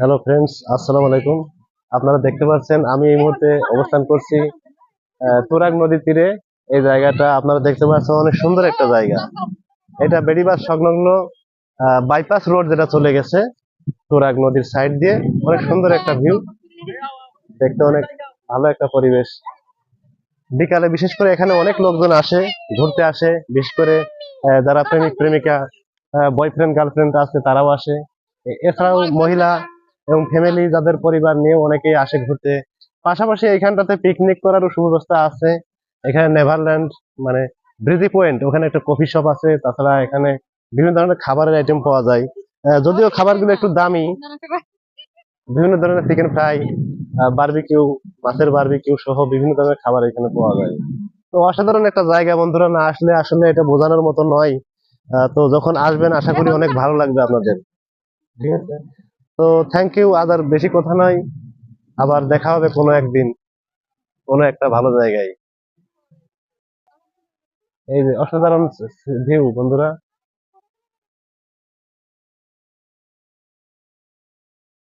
Hello friends আসসালামু আলাইকুম আপনারা দেখতে পাচ্ছেন, আমি এই মুহূর্তে অবস্থান করছি তুরাগ নদীর তীরে। এই জায়গাটা আপনারা দেখতে পাচ্ছেন, অনেক সুন্দর একটা জায়গা। এটা বেড়িবাস সংলগ্ন বাইপাস রোড যেটা চলে গেছে, তুরাগ নদীর সাইড দিয়ে। অনেক সুন্দর একটা ভিউ দেখতে অনেক ভালো একটা পরিবেশ। বিকালে বিশেষ করে এখানে অনেক লোকজন আসে, ঘুরতে আসে। বিশেষ করে যারা প্রেমিক, প্রেমিকা বয়ফ্রেন্ড গার্লফ্রেন্ড আছে, তারাও আসে। এছাড়াও মহিলা এবং ফ্যামিলি যাদের পরিবার নিয়ে অনেকেই আসে ঘুরতে। পাশাপাশি এখানটাতে পিকনিক করারও সুব্যবস্থা আছে। এখানে নেভারল্যান্ড মানে ব্রিজি পয়েন্ট ওখানে একটা কফি শপ আছে। তাছাড়া এখানে বিভিন্ন ধরনের খাবারের আইটেম পাওয়া যায়। যদিও খাবারগুলো একটু দামি, বিভিন্ন ধরনের চিকেন ফ্রাই বার্বিকিউ মাছের বার্বিকিউ সহ বিভিন্ন ধরনের খাবার এখানে পাওয়া যায়। তো অসাধারণ একটা জায়গা বন্ধুরা, না আসলে আসলে এটা বোঝানোর মতো নয়। তো যখন আসবেন, আশা করি অনেক ভালো লাগবে আপনাদের। ঠিক আছে? তো থ্যাংক ইউ আদার বেশি কথা নয় আবার দেখা হবে কোনো একদিন, কোনো একটা ভালো জায়গায়। এই যে অসাধারণ ভিউ বন্ধুরা।